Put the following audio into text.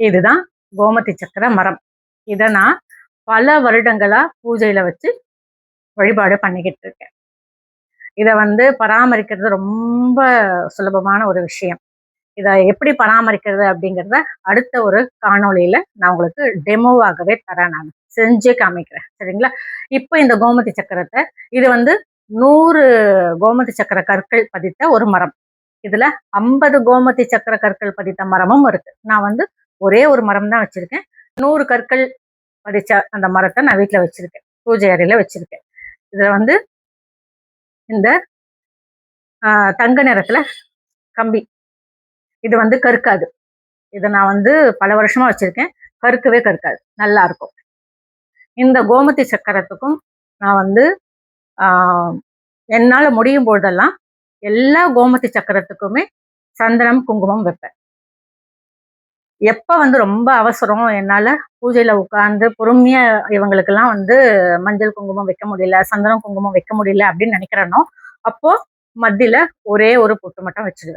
இதுதான் கோமதி சக்கர மரம். இதை நான் பல வருடங்களா பூஜையில வச்சு வழிபாடு பண்ணிக்கிட்டு இருக்கேன். இதை வந்து பராமரிக்கிறது ரொம்ப சுலபமான ஒரு விஷயம். இதை எப்படி பராமரிக்கிறது அப்படிங்கிறத அடுத்த ஒரு காணொளியில நான் உங்களுக்கு டெமோவாகவே தரேன் நான். செஞ்சே காமிக்கிறேன். சரிங்களா? இப்போ இந்த கோமதி சக்கரத்தை இது வந்து நூறு கோமதி சக்கர கற்கள் பதித்த ஒரு மரம். இதுல ஐம்பது கோமதி சக்கர கற்கள் பதித்த மரமும் இருக்கு. நான் வந்து ஒரே ஒரு மரம் தான் வச்சிருக்கேன். நூறு கற்கள் படித்த அந்த மரத்தை நான் வீட்டில் வச்சிருக்கேன். பூஜை அறையில வச்சிருக்கேன். இதுல வந்து இந்த தங்க நிறத்துல கம்பி. இது வந்து கருக்காது இதை நான் வந்து பல வருஷமா வச்சிருக்கேன். கருக்கவே கருக்காது நல்லா இருக்கும். இந்த கோமதி சக்கரத்துக்கும் நான் வந்து என்னால் முடியும் போதெல்லாம் எல்லா கோமதி சக்கரத்துக்குமே சந்தனம் குங்குமம் வைப்பேன். எப்போ வந்து ரொம்ப அவசரம் என்னால் பூஜையில் உட்காந்து பொறுமையாக இவங்களுக்கெல்லாம் வந்து மஞ்சள் குங்குமம் வைக்க முடியல சந்தனம் குங்குமம் வைக்க முடியல அப்படின்னு நினைக்கிறேனோ அப்போ மத்தியில் ஒரே ஒரு பொட்டு மட்டும் வச்சுடுவேன்